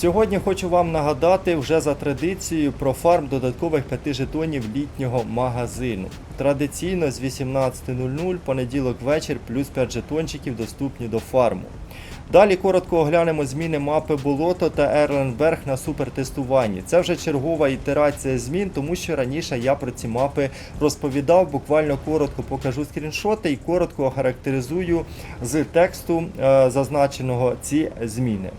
Сьогодні хочу вам нагадати вже за традицією про фарм додаткових 5 жетонів літнього магазину. Традиційно з 18.00 понеділок вечір плюс 5 жетончиків доступні до фарму. Далі коротко оглянемо зміни мапи Болото та Ерленберг на супертестуванні. Це вже чергова ітерація змін, тому що раніше я про ці мапи розповідав. Буквально коротко покажу скріншоти і коротко охарактеризую з тексту е, зазначеного ці зміни.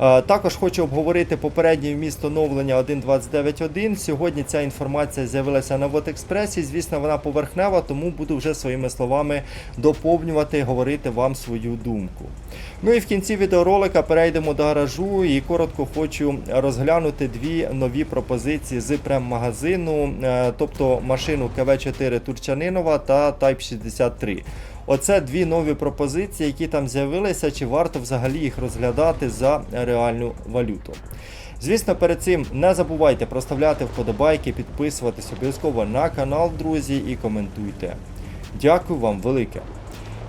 Е, Також хочу обговорити попереднє вміст оновлення 1.29.1. Сьогодні ця інформація з'явилася на Вотекспресі. Звісно, вона поверхнева, тому буду вже своїми словами доповнювати, говорити вам свою думку. Ну і в кінці відеоролика перейдемо до гаражу і коротко хочу розглянути дві нові пропозиції з прем-магазину, е, тобто машину КВ4 Турчанинова та Type 63. Оце дві нові пропозиції, які там з'явилися, чи варто взагалі їх розглядати за реальну валюту. Звісно, перед цим не забувайте проставляти вподобайки, підписуватись обов'язково на канал, друзі, і коментуйте. Дякую вам велике.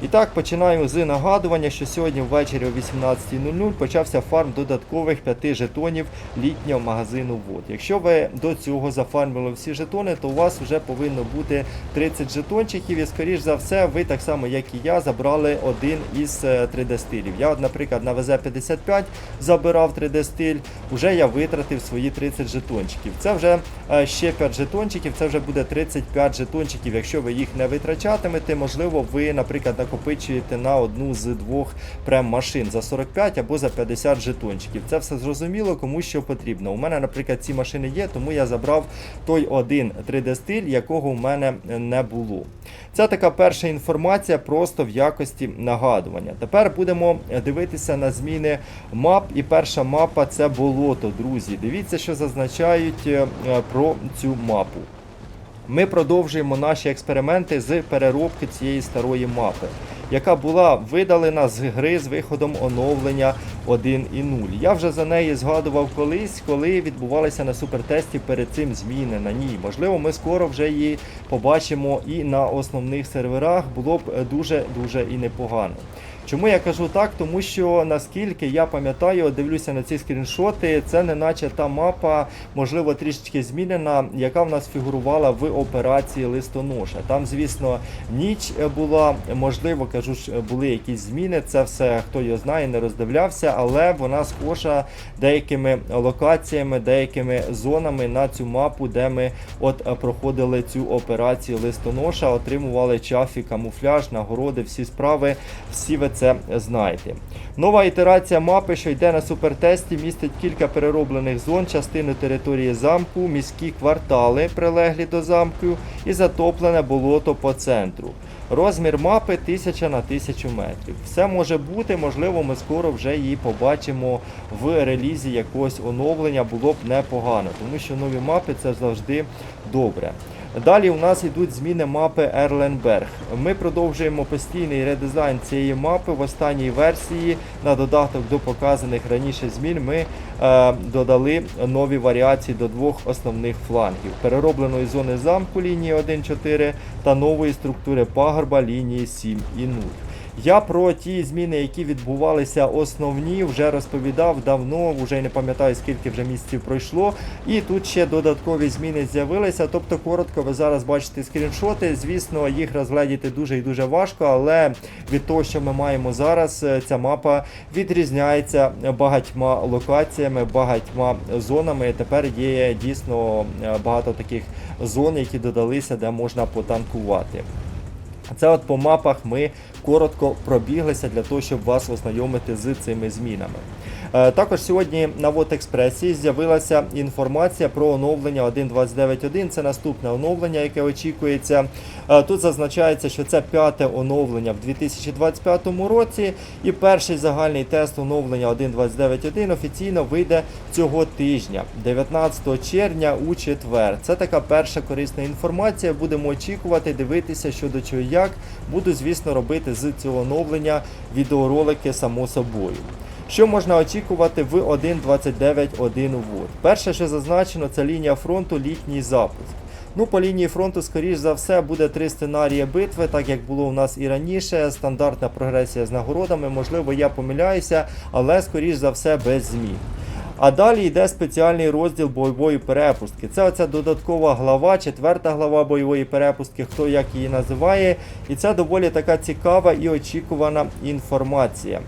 І так, починаю з нагадування, що сьогодні ввечері о 18.00 почався фарм додаткових 5 жетонів літнього магазину ВОД. Якщо ви до цього зафармили всі жетони, то у вас вже повинно бути 30 жетончиків, і скоріш за все, ви так само, як і я, забрали один із 3D стилів. Я, наприклад, на ВЗ-55 забирав 3D стиль, вже я витратив свої 30 жетончиків. Це вже е, ще 5 жетончиків, це вже буде 35 жетончиків. Якщо ви їх не витрачатимете, можливо, ви, наприклад, накопичуєте на одну з двох прем-машин за 45 або за 50 жетончиків. Це все зрозуміло, кому що потрібно. У мене, наприклад, ці машини є, тому я забрав той один 3D стиль, якого у мене не було. Це така перша інформація, просто в якості нагадування. Тепер будемо дивитися на зміни мап. І перша мапа це болото, друзі. Дивіться, що зазначають е, про цю мапу. Ми продовжуємо наші експерименти з переробки цієї старої мапи, яка була видалена з гри з виходом оновлення 1.0. Я вже за неї згадував колись, коли відбувалися на супертесті перед цим зміни на ній. Можливо, ми скоро вже її побачимо і на основних серверах. Було б дуже дуже і непогано. Чому я кажу так? Тому що наскільки я пам'ятаю, дивлюся на ці скріншоти, це не наче та мапа, можливо, трішечки змінена, яка в нас фігурувала в операції листоноша. Там, звісно, ніч була, можливо, кажу, ж, були якісь зміни. Це все хто його знає, не роздивлявся, але вона схожа деякими локаціями, деякими зонами на цю мапу, де ми от е, проходили цю операцію листоноша, отримували чафі, камуфляж, нагороди, всі справи. Всі ви це знаєте. Нова ітерація мапи, що йде на супертесті, містить кілька перероблених зон, частину території замку, міські квартали, прилеглі до замку, і затоплене болото по центру. Розмір мапи 1000 на 1000 метрів. Все може бути, можливо, ми скоро вже її побачимо в релізі якогось оновлення, було б непогано, тому що нові мапи це завжди добре. Далі у нас йдуть зміни мапи Ерленберг. Ми продовжуємо постійний редизайн цієї мапи в останній версії. На додаток до показаних раніше змін ми е, додали нові варіації до двох основних флангів: переробленої зони замку лінії 1.4 та нової структури пагорба лінії 7 і 0. Я про ті зміни, які відбувалися основні, вже розповідав давно, вже не пам'ятаю скільки вже місяців пройшло. І тут ще додаткові зміни з'явилися. Тобто, коротко, ви зараз бачите скріншоти. Звісно, їх розглядіти дуже і дуже важко, але від того, що ми маємо зараз, е, ця мапа відрізняється багатьма локаціями, багатьма зонами. Тепер є дійсно е, багато таких зон, які додалися, де можна потанкувати. Це от по мапах ми коротко пробіглися для того, щоб вас ознайомити з цими змінами. Е, Також сьогодні на Вотекспресі з'явилася інформація про оновлення 1.29.1. Це наступне оновлення, яке очікується. Е, Тут зазначається, що це п'яте оновлення в 2025 році, і перший загальний тест оновлення 1.29.1 офіційно вийде цього тижня, 19 червня у четвер. Це така перша корисна інформація. Будемо очікувати, дивитися, що до чого як. Буду, звісно, робити з цього оновлення відеоролики само собою. Що можна очікувати в 1.29.1 ввод? Перше, що зазначено, це лінія фронту літній запуск. Ну, по лінії фронту, скоріш за все, буде три сценарії битви, так як було у нас і раніше. Стандартна прогресія з нагородами. Можливо, я помиляюся, але скоріш за все без змін. А далі йде спеціальний розділ бойової перепустки. Це оця додаткова глава, четверта глава бойової перепустки, хто як її називає. І це доволі така цікава і очікувана інформація.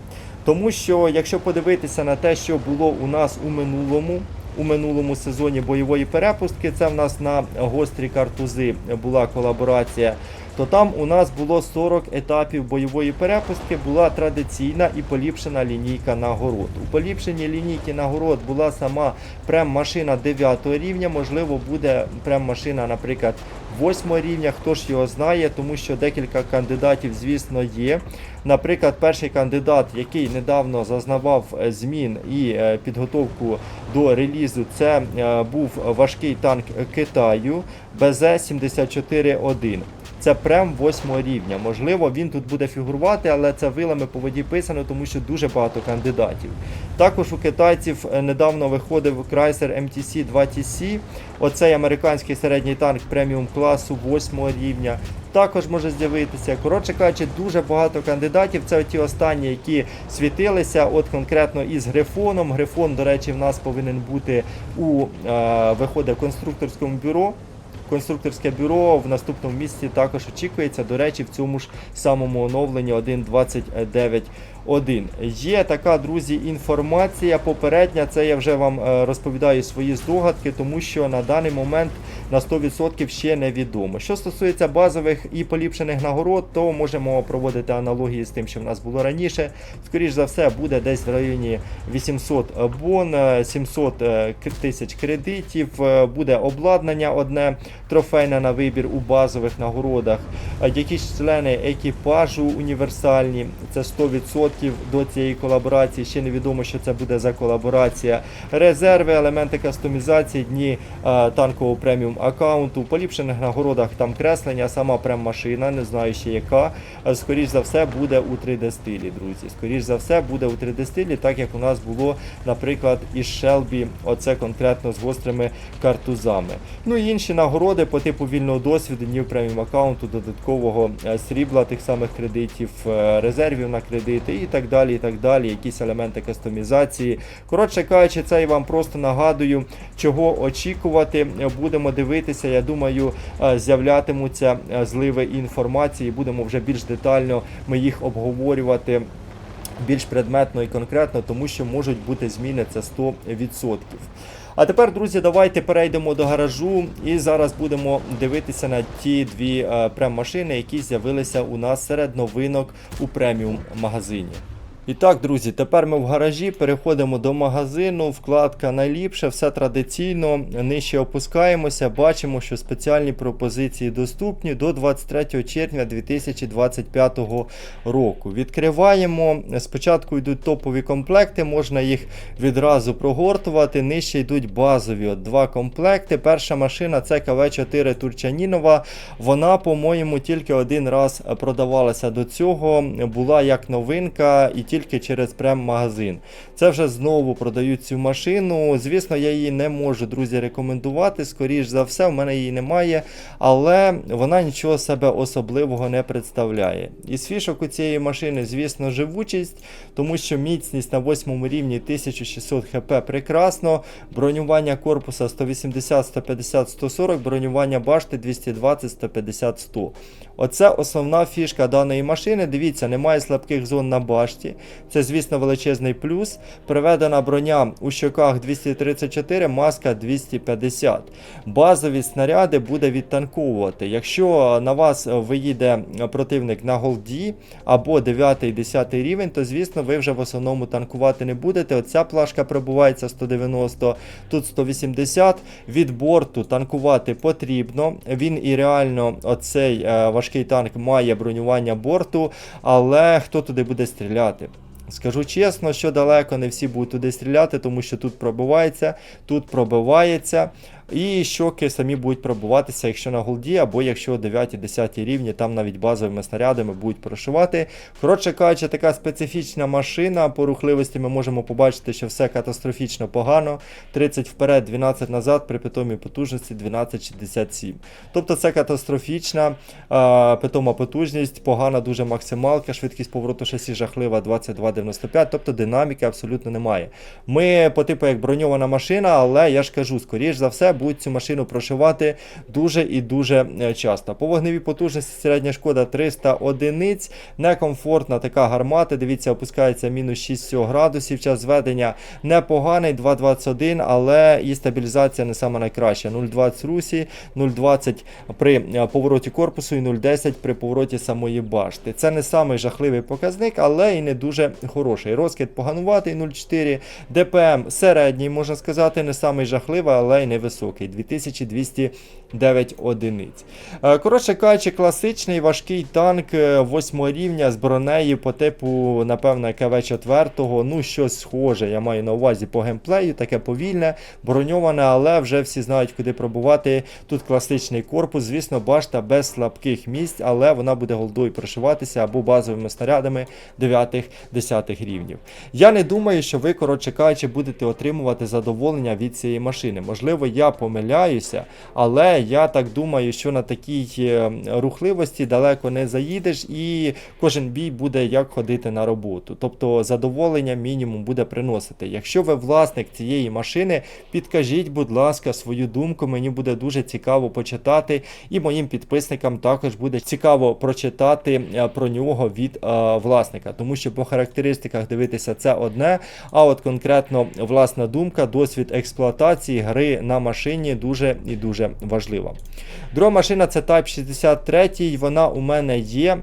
Тому що, якщо подивитися на те, що було у нас у минулому, у минулому сезоні бойової перепустки, це в нас на гострі картузи була колаборація. То там у нас було 40 етапів бойової перепустки, була традиційна і поліпшена лінійка нагород. У поліпшеній лінійці нагород була сама прем-машина 9 рівня, можливо, буде прем-машина, наприклад, 8 рівня, хто ж його знає, тому що декілька кандидатів, звісно, є. Наприклад, перший кандидат, який недавно зазнавав е, змін і е, підготовку до релізу, це е, був важкий танк Китаю БЗ-74-1. Це прем 8 рівня. Можливо, він тут буде фігурувати, але це вилами по воді писано, тому що дуже багато кандидатів. Також у китайців е, недавно виходив Chrysler MTC 2TC. Оцей американський середній танк преміум класу 8 рівня. Також може з'явитися. Коротше кажучи, дуже багато кандидатів. Це ті останні, які світилися. От конкретно із Грифоном. Грифон, до речі, в нас повинен бути у е, виходить конструкторському бюро. Конструкторське бюро в наступному місці також очікується. До речі, в цьому ж самому оновленні 1.29.1. Є така, друзі, інформація попередня. Це я вже вам е, розповідаю свої здогадки, тому що на даний момент на 100% ще невідомо. Що стосується базових і поліпшених нагород, то можемо проводити аналогії з тим, що в нас було раніше. Скоріш за все, буде десь в районі 800 бон, е, 700 е, тисяч кредитів, е, буде обладнання одне трофейне на вибір у базових нагородах. Е, Якісь члени екіпажу універсальні, це 100% до цієї колаборації. Ще невідомо, що це буде за колаборація. Резерви, елементи кастомізації, дні е, танкового преміум аккаунту. Поліпшених нагородах там креслення, сама прем-машина, не знаю ще яка. Е, Скоріш за все буде у 3D стилі, друзі. Скоріш за все буде у 3D стилі, так як у нас було, наприклад, із Shelby, оце конкретно з гострими картузами. Ну і інші нагороди по типу вільного досвіду, днів преміум аккаунту, додаткового е, срібла, тих самих кредитів, резервів на кредити і так далі. і так далі, Якісь елементи кастомізації. Коротше кажучи, це я вам просто нагадую, чого очікувати. Будемо дивитися. Я думаю, е, з'являтимуться е, зливи інформації. Будемо вже більш детально ми їх обговорювати більш предметно і конкретно, тому що можуть бути зміни це 100%. А тепер, друзі, давайте перейдемо до гаражу і зараз будемо дивитися на ті дві е, прем-машини, які з'явилися у нас серед новинок у преміум магазині. І так, друзі, тепер ми в гаражі переходимо до магазину. Вкладка найліпше, все традиційно. Нижче опускаємося, бачимо, що спеціальні пропозиції доступні до 23 червня 2025 року. Відкриваємо. Спочатку йдуть топові комплекти, можна їх відразу прогортувати. Нижче йдуть базові от два комплекти. Перша машина це КВ-4 Турчанінова. Вона, по-моєму, тільки один раз продавалася до цього. Була як новинка і тільки через прем-магазин. Це вже знову продають цю машину. Звісно, я її не можу, друзі, рекомендувати. Скоріш за все, в мене її немає, але вона нічого себе особливого не представляє. Із фішок у цієї машини, звісно, живучість, тому що міцність на 8 рівні 1600 хп прекрасно. Бронювання корпуса 180, 150, 140, бронювання башти 220, 150, 100. Оце основна фішка даної машини. Дивіться, немає слабких зон на башті. Це, звісно, величезний плюс. Приведена броня у щоках 234, маска 250. Базові снаряди буде відтанковувати. Якщо на вас виїде противник на голді або 9-10 рівень, то звісно ви вже в основному танкувати не будете. Оця плашка пробувається 190, тут 180. Від борту танкувати потрібно. Він і реально, оцей е, важкий танк має бронювання борту, але хто туди буде стріляти? Скажу чесно, що далеко не всі будуть туди стріляти, тому що тут пробивається, тут пробивається. І щоки самі будуть пробуватися, якщо на голді, або якщо 9-10 рівні, там навіть базовими снарядами будуть прошивати. Коротше кажучи, така специфічна машина. По рухливості ми можемо побачити, що все катастрофічно погано. 30 вперед, 12 назад, при питомій потужності 12,67. Тобто це катастрофічна а, питома потужність, погана дуже максималка, швидкість повороту шасі жахлива 22,95, тобто динаміки абсолютно немає. Ми по типу як броньована машина, але я ж кажу, скоріш за все, будуть цю машину прошивати дуже і дуже е, часто. По вогневій потужності середня шкода 300 одиниць, некомфортна така гармата. Дивіться, опускається мінус 6 градусів. Час зведення непоганий, 2,21, але і стабілізація не сама найкраща. 0,20 русі, 0,20 при е, повороті корпусу і 0,10 при повороті самої башти. Це не самий жахливий показник, але і не дуже хороший. Розкид погануватий 0,4, ДПМ середній, можна сказати, не самий жахливий, але й невисокий. 2209 одиниць. Е, Коротше кажучи, класичний важкий танк 8 рівня з бронею по типу, напевно, КВ-4, ну щось схоже, я маю на увазі по геймплею, таке повільне, броньоване, але вже всі знають, куди пробувати. Тут класичний корпус, звісно, башта без слабких місць, але вона буде голдою прошиватися або базовими снарядами 9-10 рівнів. Я не думаю, що ви, коротше кажучи, будете отримувати задоволення від цієї машини. Можливо, я помиляюся, але я так думаю, що на такій е, рухливості далеко не заїдеш, і кожен бій буде як ходити на роботу. Тобто задоволення мінімум буде приносити. Якщо ви власник цієї машини, підкажіть, будь ласка, свою думку. Мені буде дуже цікаво почитати, і моїм підписникам також буде цікаво прочитати е, про нього від е, власника, тому що по характеристиках дивитися це одне. А от конкретно власна думка, досвід експлуатації гри на машині дуже і дуже важлива. Друга машина це Type 63, вона у мене є.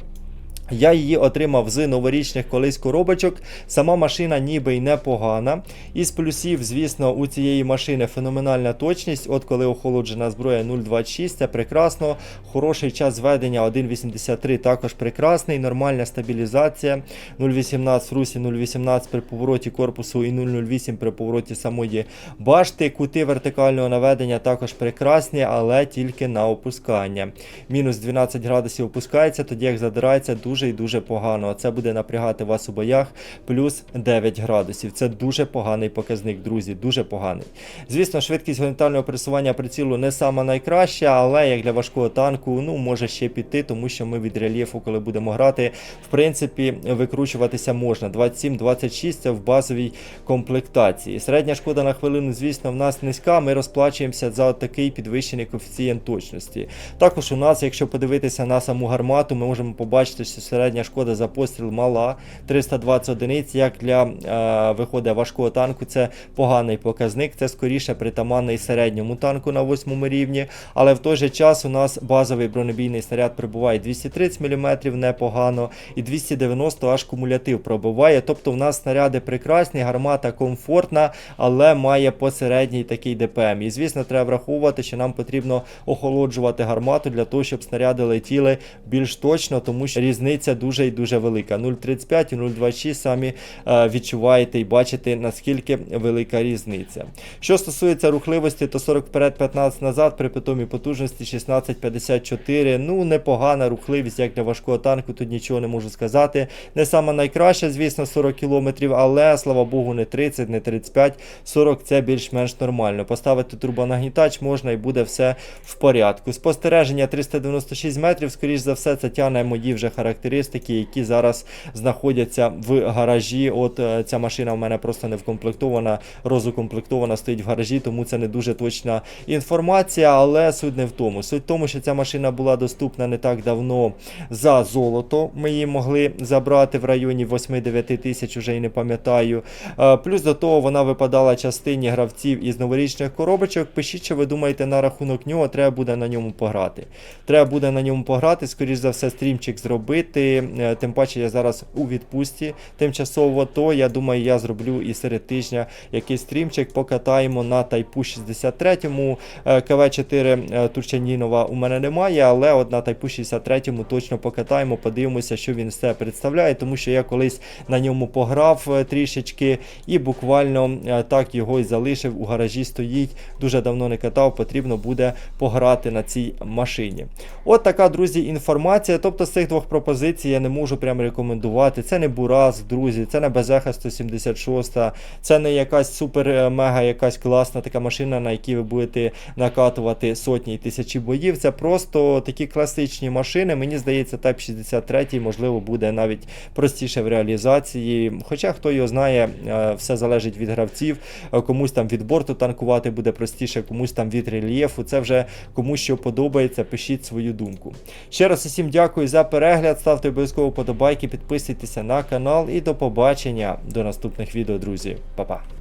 Я її отримав з новорічних колись коробочок. Сама машина ніби й непогана. Із плюсів, звісно, у цієї машини феноменальна точність. От коли охолоджена зброя 0,26, це прекрасно. Хороший час зведення 1,83 також прекрасний. Нормальна стабілізація. 0,18 русі, 0,18 при повороті корпусу і 0,08 при повороті самої башти. Кути вертикального наведення також прекрасні, але тільки на опускання. Мінус 12 градусів опускається, тоді як задирається дуже і дуже погано. А Це буде напрягати вас у боях плюс 9 градусів. Це дуже поганий показник, друзі, дуже поганий. Звісно, швидкість горизонтального пересування прицілу не сама найкраща, але як для важкого танку, ну може ще піти, тому що ми від рельєфу, коли будемо грати, в принципі, викручуватися можна. 27-26 це в базовій комплектації. Середня шкода на хвилину, звісно, в нас низька. Ми розплачуємося за такий підвищений коефіцієнт точності. Також у нас, якщо подивитися на саму гармату, ми можемо побачити, що середня шкода за постріл мала 320 одиниць. Як для е, виходить важкого танку, це поганий показник. Це скоріше притаманний середньому танку на 8 рівні. Але в той же час у нас базовий бронебійний снаряд прибуває 230 мм непогано, і 290 аж кумулятив пробиває. Тобто у нас снаряди прекрасні, гармата комфортна, але має посередній такий ДПМ. І звісно, треба враховувати, що нам потрібно охолоджувати гармату для того, щоб снаряди летіли більш точно, тому що різниця дуже і дуже велика. 0,35 і 0,26 самі е, відчуваєте і бачите, наскільки велика різниця. Що стосується рухливості, то 40 вперед, 15 назад при питомій потужності 16,54. Ну, непогана рухливість, як для важкого танку, тут нічого не можу сказати. Не сама найкраща, звісно, 40 км, але слава Богу, не 30, не 35, 40 це більш-менш нормально. Поставити турбонагнітач можна і буде все в порядку. Спостереження 396 метрів, скоріш за все, це тягне мої вже характеристики, які зараз знаходяться в гаражі. От е, ця машина в мене просто не вкомплектована, розукомплектована, стоїть в гаражі, тому це не дуже точна інформація, але суть не в тому. Суть в тому, що ця машина була доступна не так давно за золото. Ми її могли забрати в районі 8-9 тисяч, вже і не пам'ятаю. Е, Плюс до того вона випадала частині гравців із новорічних коробочок. Пишіть, що ви думаєте на рахунок нього, треба буде на ньому пограти. Треба буде на ньому пограти, скоріш за все, стрімчик зробити. Робити. Е, Тим паче я зараз у відпустці тимчасово, то я думаю, я зроблю і серед тижня якийсь стрімчик, покатаємо на Тайпу 63. Е, КВ4 е, Турчанінова у мене немає, але от на Тайпу 63 точно покатаємо, подивимося, що він все представляє, тому що я колись на ньому пограв трішечки і буквально так його і залишив. У гаражі стоїть. Дуже давно не катав, потрібно буде пограти на цій машині. От така, друзі, інформація. Тобто з цих двох пропозицій я не можу прям рекомендувати. Це не Бураз, друзі, це не Безеха 176, це не якась супер е, якась класна така машина, на якій ви будете накатувати сотні і тисячі боїв. Це просто такі класичні машини. Мені здається, Type 63 можливо буде навіть простіше в реалізації. Хоча хто його знає, е, все залежить від гравців. Комусь там від борту танкувати буде простіше, комусь там від рельєфу. Це вже кому що подобається. Пишіть свою думку. Ще раз усім дякую за перегляд. Ставте обов'язково подобайки, підписуйтеся на канал і до побачення до наступних відео, друзі. Па-па.